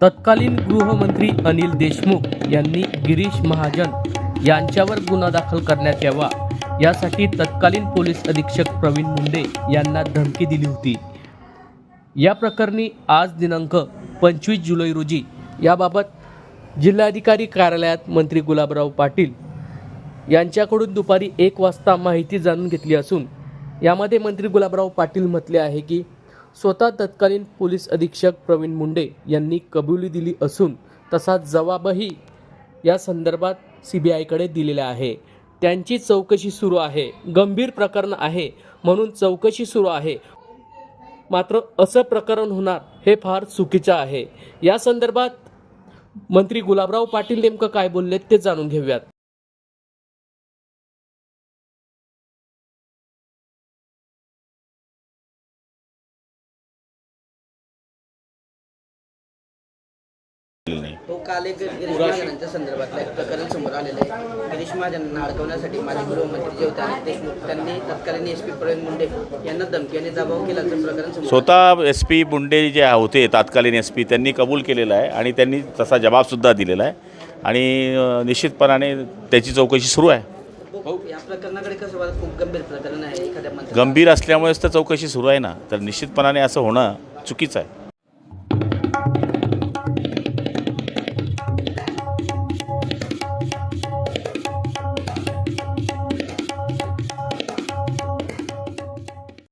तत्कालीन गृहमंत्री अनिल देशमुख यांनी गिरीश महाजन यांच्यावर गुन्हा दाखल करण्यात यावा. यासाठी तत्कालीन पोलीस अधीक्षक प्रवीण मुंडे यांना धमकी दिली होती. या प्रकरणी आज दिनांक पंचवीस जुलै रोजी याबाबत जिल्हाधिकारी कार्यालयात मंत्री गुलाबराव पाटील यांच्याकडून दुपारी एक वाजता माहिती जाणून घेतली असून यामध्ये मंत्री गुलाबराव पाटील म्हटले आहे की स्वतः तत्कालीन पोलीस अधीक्षक प्रवीण मुंडे यांनी कबुली दिली असून तसा जबाबही या संदर्भात सी बी आयकडे दिलेला आहे. त्यांची चौकशी सुरू आहे. गंभीर प्रकरण आहे म्हणून चौकशी सुरू आहे. मात्र असं प्रकरण होणार हे फार चुकीचं आहे. या संदर्भात मंत्री गुलाबराव पाटील नेमकं काय बोलले ते जाणून घेऊयात. तो काल एक गिरीश महाजनांच्या संदर्भातलं एक प्रकरण समोर आलेलं आहे. गिरीश महाजनांना अडकवण्यासाठी माजी गृहमंत्री जे होते अनिल देशमुख त्यांनी तत्कालीन एस पी प्रवीण मुंडे यांना धमकी आणि दबाव केल्याचं प्रकरण समोर स्वतः एस पी बुंडे जे होते तात्कालीन एस पी त्यांनी कबूल केलेलं आहे आणि त्यांनी तसा जबाबसुद्धा दिलेला आहे. आणि निश्चितपणाने त्याची चौकशी सुरू आहे. आलं. या प्रकरणाकडे कसं बघा खूप गंभीर प्रकरण आहे. एखाद्या मंत्री गंभीर असल्यामुळेच तर चौकशी सुरू आहे ना. तर निश्चितपणाने असं होणं चुकीचं आहे.